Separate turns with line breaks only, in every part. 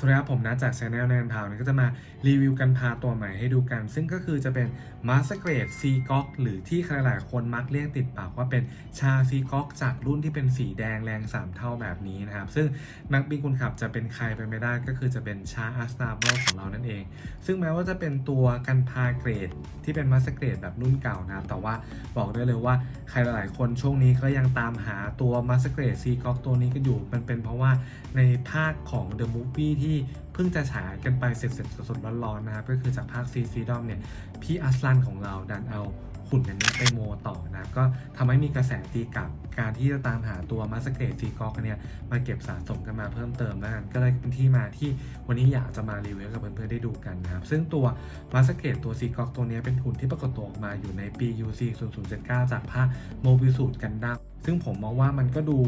สวัสดีครับผมนะจากช anel แนนทาวน์ก็จะมารีวิวกันพาตัวใหม่ให้ดูกัน ซึ่งก็คือจะเป็น Master Grade C ก๊อกหรือที่ใครหลายคนมักเรียกติดปากว่าเป็นชา C ก๊อกจากรุ่นที่เป็นสีแดงแรง 3 เท่าแบบนี้นะครับ ซึ่งนักบินคุณขับจะเป็นใครไปไม่ได้ก็คือจะเป็นชา a s t a b l e ของเรานั่นเอง ซึ่งแม้ว่าจะเป็นตัวกันพาเกรดที่เป็น Master Grade แบบรุ่นเก่านะครับแต่ว่าบอกได้เลยว่าใครหลายคนช่วงนี้ก็ยังตามหาตัว Master Grade C ก๊อกตัวนี้กันอยู่มันเป็นเพราะว่าในภาคของ The Movie ที่เพิ่งจะฉายกันไปเสร็จๆสดๆร้อนๆนะครับ ก็คือจากภาค C Freedom เนี่ยพี่อัสลันของเราดันเอาหุ่นอันนี้ไปโมต่อนะก็ทำให้มีกระแสตีกลับการที่จะตามหาตัวมาสเกตซีกอกเนี่ยมาเก็บสะสมกันมาเพิ่มเติมแล้วกันก็เลยเป็นที่มาที่วันนี้อยากจะมารีวิวกับเพื่อนๆได้ดูกันนะครับ ซึ่งตัวมาสเกตตัวซีกอกตัวนี้เป็นหุ่นที่ปรากฏตัวออกมาอยู่ในปี UC 0079จากภาคโมบิสูตกันดั้มซึ่งผมมองว่ามันก็ดู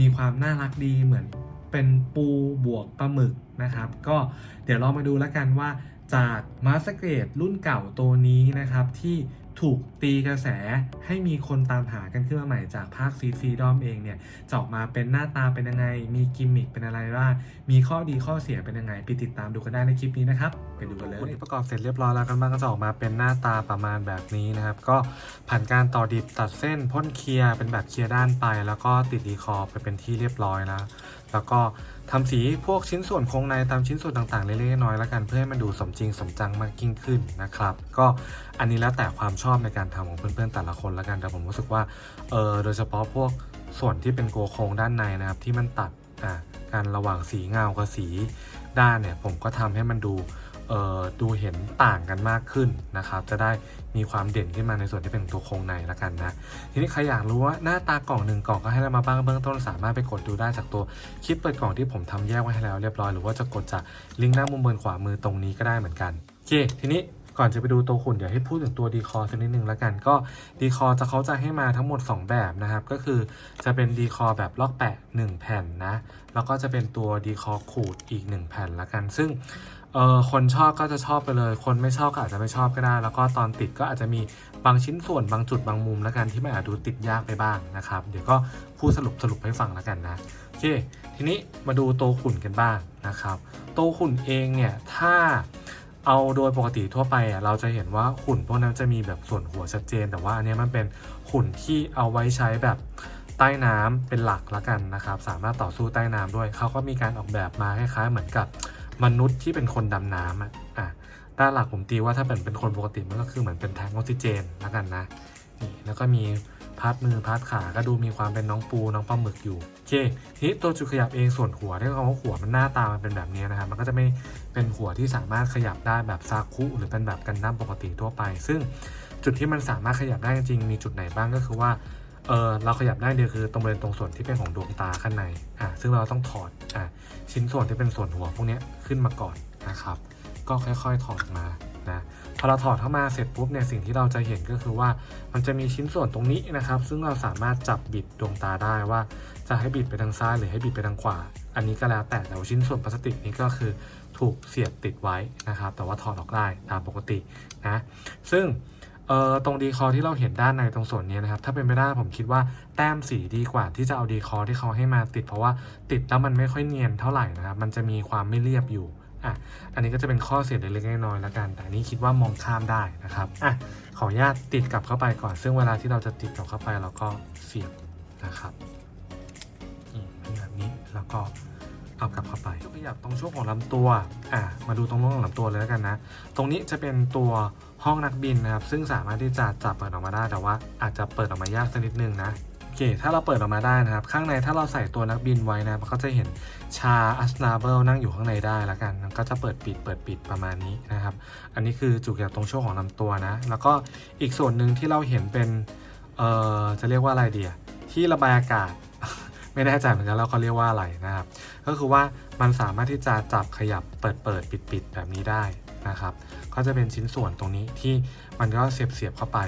มีความน่ารักดีเหมือน เป็นปูบวกปลาหมึกนะครับ ก็เดี๋ยวเรามาดูแล้วกันว่าจากมาสเกตรุ่นเก่าตัวนี้นะครับที่ ถูกตีกระแสให้มีคนตามหากันขึ้นมาใหม่จากภาคซีซีดอมเองเนี่ยจะออกมาเป็นหน้าตาเป็นยังไง มีกิมมิคเป็นอะไรบ้างมีข้อดีข้อเสียเป็นยังไงไปติดตามดูกันได้ในคลิปนี้นะครับไปดูกันเลยที่ประกอบเสร็จเรียบร้อยแล้วกันบ้างก็จะออกมาเป็นหน้าตาประมาณแบบนี้นะครับ ก็ผ่านการต่อดิบตัดเส้นพ่นเคลียร์เป็นแบบเคลียร์ด้านไป แล้วก็ติดดีคอไปเป็นที่เรียบร้อยแล้ว แล้วก็ ทำสีพวกชิ้นส่วนโครงในตามชิ้นส่วนต่างๆเล็กๆน้อยๆแล้วกันเพื่อให้มันดูสมจริงสมจังมากยิ่งขึ้นนะครับ ก็อันนี้แล้วแต่ความชอบในการทำของเพื่อนๆแต่ละคนแล้วกันแต่ผมรู้สึกว่าเออโดยเฉพาะพวกส่วนที่เป็นโกโครงด้านในนะครับที่มันตัดอ่าการระหว่างสีเงากับสีด้านเนี่ยผมก็ทำให้มันดู ดูเห็นต่างกันมากขึ้นนะครับ จะได้มีความเด่นขึ้นมาในส่วนที่เป็นตัวโครงในแล้วกันนะ ทีนี้ใครอยากรู้ว่าหน้าตากล่องหนึ่งกล่องก็ให้เรามาบ้างเบื้องต้นสามารถไปกดดูได้จากตัวคลิปเปิดกล่องที่ผมทำแยกไว้ให้แล้วเรียบร้อยหรือว่าจะกดจากลิงก์หน้ามุมบนขวามือตรงนี้ก็ได้เหมือนกันโอเคทีนี้ก่อนจะไปดูตัวหุ่นเดี๋ยวให้พูดถึงตัวดีคอสักนิดนึงแล้วกันก็ดีคอจะเขาจะให้มาทั้งหมด 2 แบบนะครับ ก็คือจะเป็นดีคอแบบลอกแปะ 1 แผ่นนะ แล้วก็จะเป็นตัวดีคอขูดอีก 1 แผ่นละกัน ซึ่ง เออคนชอบก็จะชอบไปเลย คนไม่ชอบก็อาจจะไม่ชอบก็ได้ แล้วก็ตอนติดก็อาจจะมีบางชิ้นส่วนบางจุดบางมุมแล้วกันที่มันอาจดูติดยากไปบ้างนะครับ เดี๋ยวก็พูดสรุปสรุปให้ฟังแล้วกันนะโอเค ทีนี้มาดูโตขุ่นกันบ้างนะครับ โตขุ่นเองเนี่ยถ้าเอาโดยปกติทั่วไปอะเราจะเห็นว่าขุ่นพวกนั้นจะมีแบบส่วนหัวชัดเจน แต่ว่าอันนี้มันเป็นขุ่นที่เอาไว้ใช้แบบใต้น้ำเป็นหลักละกันนะครับ สามารถต่อสู้ใต้น้ำด้วย เขาก็มีการออกแบบมาคล้ายๆเหมือนกับ มนุษย์ที่เป็นคนดำน้ำอะอะด้านหลักผมตีว่าถ้าเป็นเป็นคนปกติมันก็คือเหมือนเป็นแทงออกซิเจนและกันนะนี่แล้วก็มีพาร์ทมือพาร์ทขาก็ดูมีความเป็นน้องปูน้องปลาหมึกอยู่โอเคทีนี้ตัวจุดขยับเองส่วนหัวที่เขาว่าหัวมันหน้าตามันเป็นแบบนี้นะครับมันก็จะไม่เป็นหัวที่สามารถขยับได้แบบซาคุหรือเป็นแบบกันดั้มปกติทั่วไป ซึ่งจุดที่มันสามารถขยับได้จริงมีจุดไหนบ้างก็คือว่า เออเราขยับได้เดียวคือตรงบริเวณตรงส่วนที่เป็นของดวงตาข้างในอะซึ่งเราต้องถอดอะชิ้นส่วนที่เป็นส่วนหัวพวกนี้ขึ้นมาก่อนนะครับ ก็ค่อยๆถอดมานะพอเราถอดเข้ามาเสร็จปุ๊บเนี่ยสิ่งที่เราจะเห็นก็คือว่ามันจะมีชิ้นส่วนตรงนี้นะครับ ซึ่งเราสามารถจับบิดดวงตาได้ว่า จะให้บิดไปทางซ้ายหรือให้บิดไปทางขวา อันนี้ก็แล้วแต่แต่ว่าชิ้นส่วนพลาสติกนี้ก็คือถูกเสียบติดไว้นะครับ แต่ว่าถอดออกได้ตามปกตินะซึ่ง เอ่อตรงดีคอที่เราเห็นด้านในตรงส่วนนี้นะครับ ถ้าเป็นไปได้ผมคิดว่าแต้มสีดีกว่าที่จะเอาดีคอที่เขาให้มาติด เพราะว่าติดแล้วมันไม่ค่อยเนียนเท่าไหร่นะครับ มันจะมีความไม่เรียบอยู่อะอันนี้ก็จะเป็นข้อเสียเล็กๆน้อยๆแล้วกัน แต่อันนี้คิดว่ามองข้ามได้นะครับอะขออนุญาตติดกลับเข้าไปก่อน ซึ่งเวลาที่เราจะติดกลับเข้าไปเราก็เสียบนะครับอีแบบนี้แล้วก็เอากลับเข้าไปขยับตรงช่วงของลำตัวอะมาดูตรงช่วงของลำตัวเลยแล้วกันนะ ตรงนี้จะเป็นตัว ห้องนักบินนะครับ ซึ่งสามารถที่จะจับเปิดออกมาได้ แต่ว่าอาจจะเปิดออกมายากสักนิดนึงนะโอเค ถ้าเราเปิดออกมาได้นะครับ ข้างในถ้าเราใส่ตัวนักบินไว้นะก็จะเห็นชาอัสนาเบิลนั่งอยู่ข้างในได้แล้วกันก็จะเปิดปิดเปิดปิดประมาณนี้นะครับ อันนี้คือจุกจากตรงช่วงของลำตัวนะ แล้วก็อีกส่วนหนึ่งที่เราเห็นเป็นเอ่อจะเรียกว่าอะไรเดียที่ระบายอากาศไม่แน่ใจเหมือนกันแล้วเขาเรียกว่าอะไรนะครับ ก็คือว่ามันสามารถที่จะจับขยับเปิดเปิดปิดปิดแบบนี้ได้นะครับ ก็จะเป็นชิ้นส่วนตรงนี้ที่มันก็เสียบเสียบเข้าไป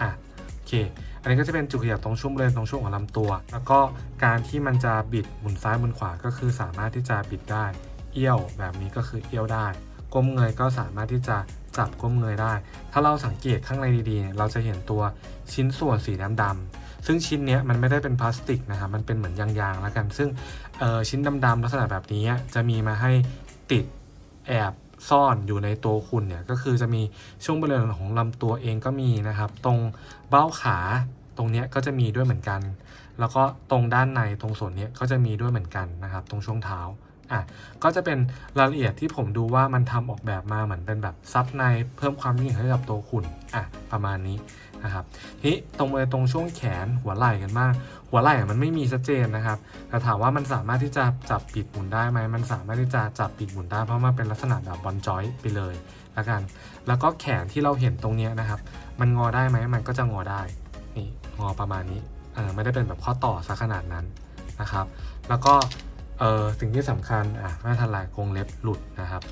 อะโอเค อันนี้ก็จะเป็นจุดขยับตรงช่วงบริเวณตรงช่วงของลำตัว แล้วก็การที่มันจะบิดหมุนซ้ายหมุนขวาก็คือสามารถที่จะบิดได้ เอี้ยวแบบนี้ก็คือเอี้ยวได้ก้มเงยก็สามารถที่จะจับก้มเงยได้ ถ้าเราสังเกตข้างในดีๆ เราจะเห็นตัวชิ้นส่วนสีดำๆ ซึ่งชิ้นเนี้ยมันไม่ได้เป็นพลาสติกนะครับ มันเป็นเหมือนยางๆ แล้วกัน ซึ่งเอ่อชิ้นดำๆลักษณะแบบนี้จะมีมาให้ติดแอบ ซ่อนอยู่ในตัวคุณเนี่ยก็คือจะมีช่วงบริเวณของลำตัวเองก็มีนะครับ ตรงเบ้าขาตรงเนี้ยก็จะมีด้วยเหมือนกัน แล้วก็ตรงด้านในตรงส่วนเนี้ยก็จะมีด้วยเหมือนกันนะครับ ตรงช่วงเท้าอะก็จะเป็นรายละเอียดที่ผมดูว่ามันทำออกแบบมาเหมือนเป็นแบบซับในเพิ่มความยิ่งให้กับตัวคุณอะประมาณนี้ นะครับทีนี้ตรงบริเวตรงช่วงแขนหัวไหล่กันมากหัวไหล่มันไม่มีชัดเจนนะครับ แต่ถามว่ามันสามารถที่จะจับปิดหมุนได้ไหมมันสามารถที่จะจับปิดหมุนได้เพราะมันเป็นลักษณะแบบบอลจอยไปเลยละกัน แล้วก็แขนที่เราเห็นตรงนี้นะครับ มันงอได้ไหมมันก็จะงอได้นี่งอประมาณนี้เออไม่ได้เป็นแบบข้อต่อซะขนาดนั้นนะครับ แล้วก็เออสิ่งที่สำคัญอะไม่ทันไรกรงเล็บหลุดนะครับ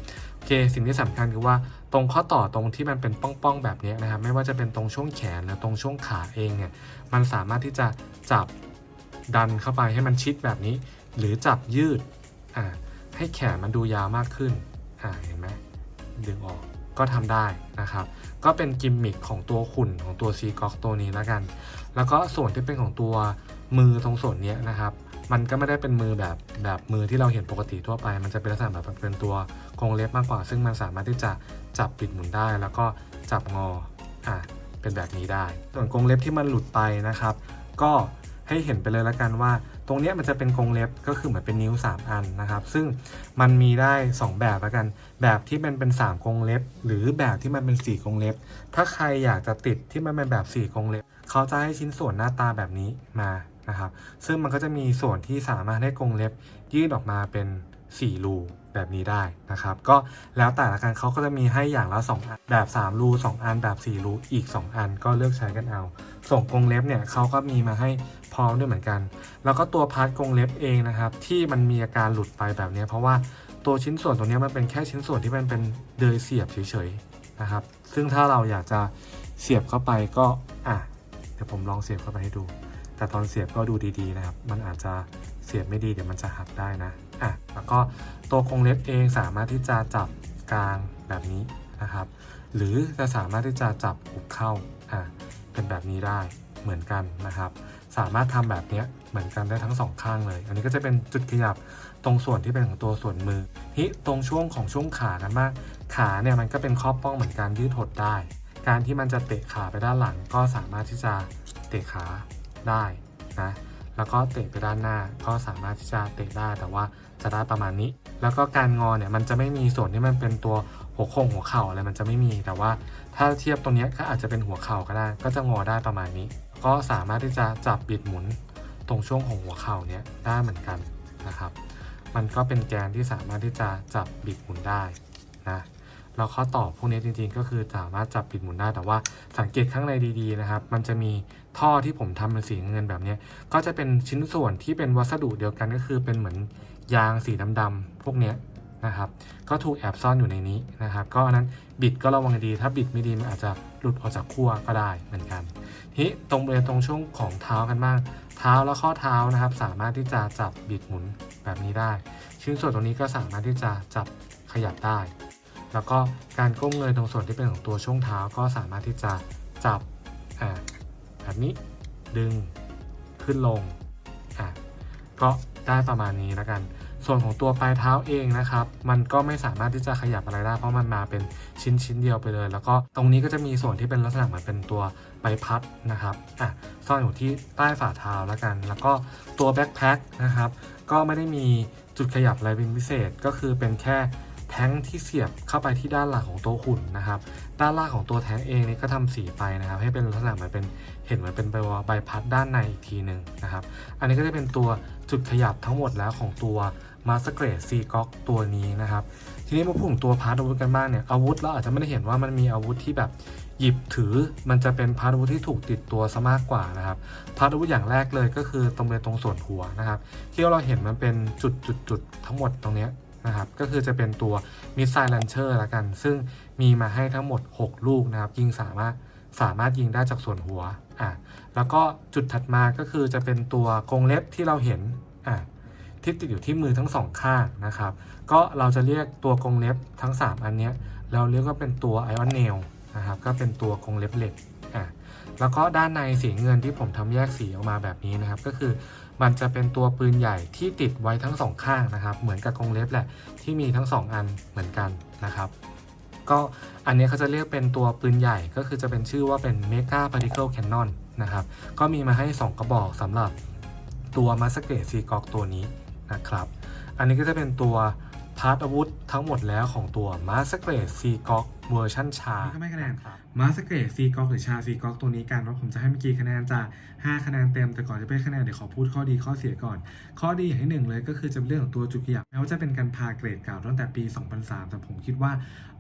เคสิ่งที่สำคัญคือว่าตรงข้อต่อตรงที่มันเป็นป้องๆแบบนี้นะครับไม่ว่าจะเป็นตรงช่วงแขนหรือตรงช่วงขาเองเนี่ยมันสามารถที่จะจับดันเข้าไปให้มันชิดแบบนี้ หรือจับยืดอ่าให้แขนมันดูยาวมากขึ้นอ่าเห็นไหมดึงออกก็ทำได้นะครับ ก็เป็นกิมมิคของตัวขุ่นของตัวซีกอกตัวนี้แล้วกัน แล้วก็ส่วนที่เป็นของตัวมือตรงส่วนนี้นะครับ มันก็ไม่ได้เป็นมือแบบแบบมือที่เราเห็นปกติทั่วไป มันจะเป็นลักษณะแบบเป็นตัวกรงเล็บมากกว่า ซึ่งมันสามารถที่จะจับปิดหมุนได้ แล้วก็จับงออะเป็นแบบนี้ได้ ส่วนกรงเล็บที่มันหลุดไปนะครับ ก็ให้เห็นไปเลยละกันว่า ตรงเนี้ยมันจะเป็นกรงเล็บก็คือเหมือนเป็นนิ้ว 3 อันนะครับ ซึ่งมันมีได้ 2 แบบละกัน แบบที่มันเป็น 3กรงเล็บ หรือแบบที่มันเป็น4กรงเล็บ ถ้าใครอยากจะติดที่มันเป็นแบบ4กรงเล็บ เขาจะให้ชิ้นส่วนหน้าตาแบบนี้มา นะครับ ซึ่งมันก็จะมีส่วนที่สามารถให้กรงเล็บยืดออกมาเป็น 4 รูแบบนี้ได้นะครับ ก็แล้วแต่ละกันเขาก็จะมีให้อย่างละ 2 อันแบบ 3 รู 2 อันแบบ 4 รู อีก 2 อันก็เลือกใช้กันเอา ส่งกรงเล็บเนี่ยเขาก็มีมาให้พร้อมด้วยเหมือนกัน แล้วก็ตัวพาร์ทกรงเล็บเองนะครับ ที่มันมีอาการหลุดไปแบบนี้เพราะว่าตัวชิ้นส่วนตรงนี้มันเป็นแค่ชิ้นส่วนที่มันเป็นเดยเสียบเฉยๆนะครับ ซึ่งถ้าเราอยากจะเสียบเข้าไปก็อะเดี๋ยวผมลองเสียบเข้าไปให้ดู แต่ตอนเสียบก็ดูดีๆนะครับ มันอาจจะเสียบไม่ดีเดี๋ยวมันจะหักได้นะอะแล้วก็ตัวกรงเล็บเองสามารถที่จะจับกลางแบบนี้นะครับ หรือจะสามารถที่จะจับหุบเข้าอะเป็นแบบนี้ได้เหมือนกันนะครับ สามารถทำแบบนี้เหมือนกันได้ทั้งสองข้างเลย อันนี้ก็จะเป็นจุดขยับตรงส่วนที่เป็นของตัวส่วนมือที่ตรงช่วงของช่วงขากันมากขาเนี่ยมันก็เป็นข้อป้องเหมือนการยืดหดได้ การที่มันจะเตะขาไปด้านหลังก็สามารถที่จะเตะขา ได้นะแล้วก็เตะไปด้านหน้าก็สามารถที่จะเตะได้แต่ว่าจะได้ประมาณนี้ แล้วก็การงอเนี่ยมันจะไม่มีส่วนที่มันเป็นตัวหัวโค้งหัวเข่าอะไรมันจะไม่มีแต่ว่าถ้าเทียบตรงเนี้ยก็อาจจะเป็นหัวเข่าก็ได้ ก็จะงอได้ประมาณนี้ ก็สามารถที่จะจับบิดหมุนตรงช่วงของหัวเข่าเนี้ยได้เหมือนกันนะครับ มันก็เป็นแกนที่สามารถที่จะจับบิดหมุนได้นะแล้วข้อต่อพวกนี้จริงๆ ก็คือสามารถจับบิดหมุนได้แต่ว่าสังเกตข้างในดีๆนะครับ มันจะมี ท่อที่ผมทำเป็นสีเงินแบบนี้ก็จะเป็นชิ้นส่วนที่เป็นวัสดุเดียวกันก็คือเป็นเหมือนยางสีดำๆพวกเนี้ยนะครับ ก็ถูกแอบซ่อนอยู่ในนี้นะครับ ก็อันนั้นบิดก็ระวังดีถ้าบิดไม่ดีมันอาจจะหลุดออกจากขั้วก็ได้เหมือนกันทีตรงบริเวณตรงช่วงของเท้ากันบ้างเท้าและข้อเท้านะครับ สามารถที่จะจับบิดหมุนแบบนี้ได้ ชิ้นส่วนตรงนี้ก็สามารถที่จะจับขยับได้ แล้วก็การก้มเงยตรงส่วนที่เป็นของตัวช่วงเท้าก็สามารถที่จะจับอ่า แบบนี้ ดึงขึ้นลงอะก็ได้ประมาณนี้แล้วกัน ส่วนของตัวปลายเท้าเองนะครับ มันก็ไม่สามารถที่จะขยับอะไรได้ เพราะมันมาเป็นชิ้นชิ้นเดียวไปเลย แล้วก็ตรงนี้ก็จะมีส่วนที่เป็นลักษณะเหมือนเป็นตัวใบพัดนะครับอะซ่อนอยู่ที่ใต้ฝ่าเท้าแล้วกัน แล้วก็ตัวแบ็คแพ็คนะครับ ก็ไม่ได้มีจุดขยับอะไรเป็นพิเศษ ก็คือเป็นแค่ แท้งที่เสียบเข้าไปที่ด้านหลังของตัวหุ่นนะครับ ด้านล่างของตัวแท้งเองนี่ก็ทำสีไปนะครับ ให้เป็นลักษณะเหมือนเป็นเห็นเหมือนเป็นใบพัดด้านในอีกทีหนึ่งนะครับ อันนี้ก็จะเป็นตัวจุดขยับทั้งหมดแล้วของตัวมาสเกรดซีก๊อกตัวนี้นะครับ ทีนี้มาพูดถึงตัวพาร์ทอาวุธกันบ้างเนี่ยอาวุธเราอาจจะไม่ได้เห็นว่ามันมีอาวุธที่แบบหยิบถือมันจะเป็นพาร์ทอาวุธที่ถูกติดตัวซะมากกว่านะครับพาร์ทอาวุธอย่างแรกเลยก็คือตรงบริเวณตรงส่วนหัวนะครับ ที่เราเห็นมันเป็นจุดจุดจุดทั้งหมดตรงนี้ นะครับ ก็คือจะเป็นตัวมิสไซล์ลันเชอร์ละกัน ซึ่งมีมาให้ทั้งหมด 6 ลูกนะครับ ยิงสามารถสามารถยิงได้จากส่วนหัวอะแล้วก็จุดถัดมาก็คือจะเป็นตัวกรงเล็บที่เราเห็นอะที่ติดอยู่ที่มือทั้งสองข้างนะครับ ก็เราจะเรียกตัวกรงเล็บทั้ง 3 อันเนี้ยเราเรียกว่าเป็นตัวไอออนเนลนะครับ ก็เป็นตัวกรงเล็บเหล็กอะ แล้วก็ด้านในสีเงินที่ผมทำแยกสีออกมาแบบนี้นะครับ ก็คือมันจะเป็นตัวปืนใหญ่ที่ติดไว้ทั้งสองข้างนะครับ เหมือนกับกรงเล็บแหละที่มีทั้งสองอันเหมือนกันนะครับ ก็อันนี้เขาจะเรียกเป็นตัวปืนใหญ่ก็คือจะเป็นชื่อว่าเป็น Mega Particle Cannon นะครับ ก็มีมาให้ 2 กระบอกสำหรับตัว m a s เก r a d e s e a c o c k ตัวนี้นะครับ อันนี้ก็จะเป็นตัว พาร์ทอาวุธทั้งหมดแล้วของตัว m a s เก r a d e s e a c o c k เวอร์ชันชา
นี่ก็ไม่คะแนน
รับ
มาสเกรดซีก๊อกหรือชาซีก๊อกตัวนี้กันว่าผมจะให้เมื่อกี้คะแนนจาก5คะแนนเต็มแต่ก่อนจะไปคะแนนเดี๋ยวขอพูดข้อดีข้อเสียก่อน ข้อดีอย่างที่หนึ่งเลยก็คือจะเป็นเรื่องของตัวจุกหยักแม้ว่าจะเป็นการพาเกรดเก่าตั้งแต่ปี 2003 แต่ผมคิดว่า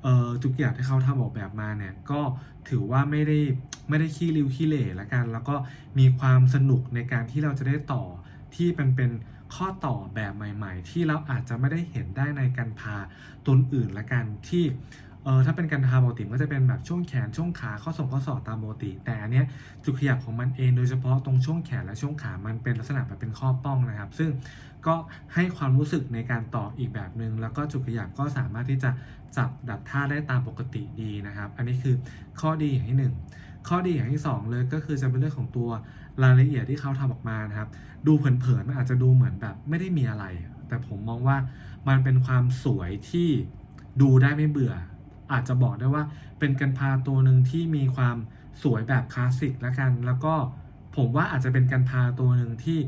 เอ่อจุกหยักที่เขาทำออกแบบมาเนี่ยก็ถือว่าไม่ได้ไม่ได้ขี้ริ้วขี้เหร่ละกัน แล้วก็มีความสนุกในการที่เราจะได้ต่อที่เป็นเป็น ข้อต่อแบบใหม่ๆ ที่เราอาจจะไม่ได้เห็นได้ในการพาตัวอื่นละกันที่เออถ้าเป็นการทาปกติมันก็จะเป็นแบบช่วงแขนช่วงขาข้อศอกข้อศอกตามปกติ แต่อันเนี้ยจุดขยับของมันเองโดยเฉพาะตรงช่วงแขนและช่วงขามันเป็นลักษณะแบบเป็นข้อป้องนะครับ ซึ่งก็ให้ความรู้สึกในการต่ออีกแบบหนึง่งแล้วก็จุดขยับก็สามารถที่จะจับดัดท่าได้ตามปกติดีนะครับ อันนี้คือข้อดีอย่างที่หนึ่งข้อดีอย่างที่สองเลยก็คือจะเป็นเรื่องของตัว รายละเอียดที่เขาทำออกมานะครับ ดูเผินๆมันอาจจะดูเหมือนแบบไม่ได้มีอะไร แต่ผมมองว่ามันเป็นความสวยที่ดูได้ไม่เบื่อ อาจจะบอกได้ว่าเป็นกันพาตัวหนึ่งที่มีความสวยแบบคลาสสิกล้วกัน แล้วก็ผมว่าอาจจะเป็นกันพาตัวหนึ่งที่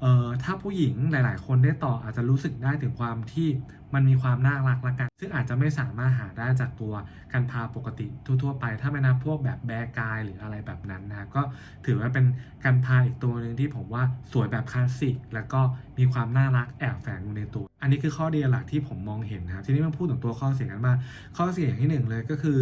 เอ่อถ้าผู้หญิงหลาย ๆ คนได้ต่ออาจจะรู้สึกได้ถึงความที่มันมีความน่ารักละกัน ซึ่งอาจจะไม่สามารถหาได้จากตัวกันพาปกติทั่วๆไป ถ้าไม่นับพวกแบบแบกายหรืออะไรแบบนั้นนะก็ถือว่าเป็นกันพาอีกตัวหนึ่งที่ผมว่าสวยแบบคลาสสิกแล้วก็มีความน่ารักแอบแฝงอยู่ในตัว อันนี้คือข้อดีหลักที่ผมมองเห็นนะครับทีนี้มาพูดถึงตัวข้อเสียกันบ้างข้อเสียอย่างที่หนึ่งเลยก็คือ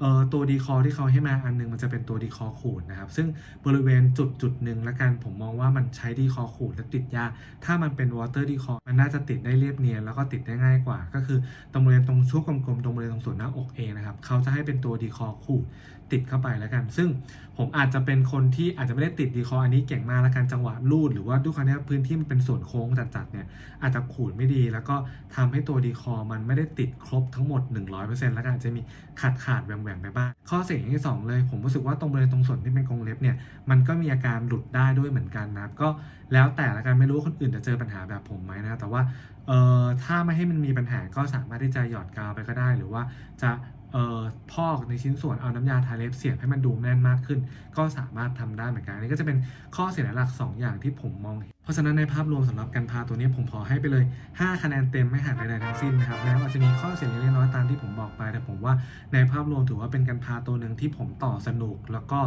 เอ่อตัวดีคอที่เขาให้มาอันหนึงมันจะเป็นตัวดีคอขูดนะครับซึ่งบริเวณจุดจุดหนึ่งละกันผมมองว่ามันใช้ดีคอขูดและติดยากถ้ามันเป็นวอเตอร์ดีคอมันน่าจะติดได้เรียบเนียนแล้วก็ติดได้ง่ายกว่า ก็คือตรงบริเวณตรงช่วงกลมๆตรงบริเวณตรงส่วนหน้าอกเองนะครับเขาจะให้เป็นตัวดีคอขูดติดเข้าไปแล้วกัน ซึ่งผมอาจจะเป็นคนที่อาจจะไม่ได้ติดดีคออันนี้เก่งมากแล้วกันจังหวะลูดหรือว่าด้วยความที่พื้นที่มันเป็นส่วนโค้งจัดๆเนี่ยอาจจะขูดไม่ดี แล้วก็ทำให้ตัวดีคอมันไม่ได้ติดครบทั้งหมด 100%แล้วก็อาจจะมีขาดขาดๆแหว่งๆไปบ้างข้อเสียงที่สองเลย ผมรู้สึกว่าตรงบริเวณตรงส่วนที่เป็นกรงเล็บเนี่ยมันก็มีอาการหลุดได้ด้วยเหมือนกันนะก็แล้วแต่ละกันไม่รู้ว่าคนอื่นจะเจอปัญหาแบบผมไหมนะแต่ว่า เอ่อถ้าไม่ให้มันมีปัญหาก็สามารถที่จะหยอดกาวไปก็ได้ หรือว่าจะ ออพอกในชิ้นส่วนเอาน้ำยาทาเล็บเสียบให้มันดูแน่นมากขึ้น ก็สามารถทำได้เหมือนกันนนี้ก็จะเป็นข้อเสียหลัก 2 อย่างที่ผมมองเห็นเพราะฉะนั้นในภาพรวมสำหรับการพาตัวนี้ผมขอให้ไปเลย 5 คะแนนเต็มไม่หักใดๆทั้งสิ้นนะครับแม้ว่าจะมีข้อเสียเล็กน้อยตามที่ผมบอกไป แต่ผมว่าในภาพรวมถือว่าเป็นการพาตัวหนึ่งที่ผมต่อสนุก แล้วก็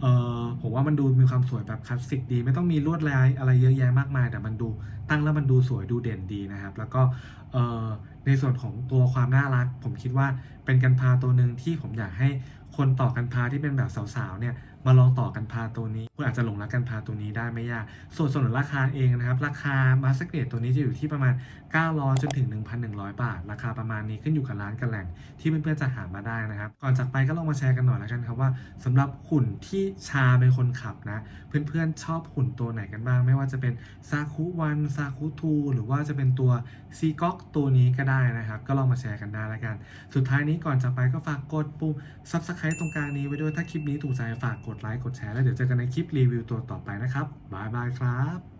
เออผมว่ามันดูมีความสวยแบบคลาสสิกดี ไม่ต้องมีลวดลายอะไรเยอะแยะมากมาย แต่มันดูตั้งแล้วมันดูสวยดูเด่นดีนะครับแล้วก็เออ ในส่วนของตัวความน่ารัก ผมคิดว่าเป็นกันพาตัวหนึ่งที่ผมอยากให้ คนต่อกันพาที่เป็นแบบสาวๆเนี่ยมาลองต่อกันพาตัวนี้คุณอาจจะหลงรักกันพาตัวนี้ได้ไม่ยาก ส่วนส่วนราคาเองนะครับ ราคามาสเกตตัวนี้จะอยู่ที่ประมาณ 900จนถึง 1,100 บาท ราคาประมาณนี้ขึ้นอยู่กับร้านกับแหล่งที่เพื่อนๆจะหามาได้นะครับ ก่อนจากไปก็ลองมาแชร์กันหน่อยแล้วกันครับว่าสำหรับหุ่นที่ชาเป็นคนขับนะเพื่อนๆชอบหุ่นตัวไหนกันบ้าง ไม่ว่าจะเป็นซาคุวันซาคุทูหรือว่าจะเป็นตัวซีก๊อกตัวนี้ก็ได้นะครับ ก็ลองมาแชร์กันได้แล้วกัน สุดท้ายนี้ก่อนจากไปก็ฝากกดปุ่มใช้ตรงกลางนี้ไว้ด้วยถ้าคลิปนี้ถูกใจฝากกดไลค์กดแชร์แล้วเดี๋ยวเจอกันในคลิปรีวิวตัวต่อไปนะครับบายบายครับ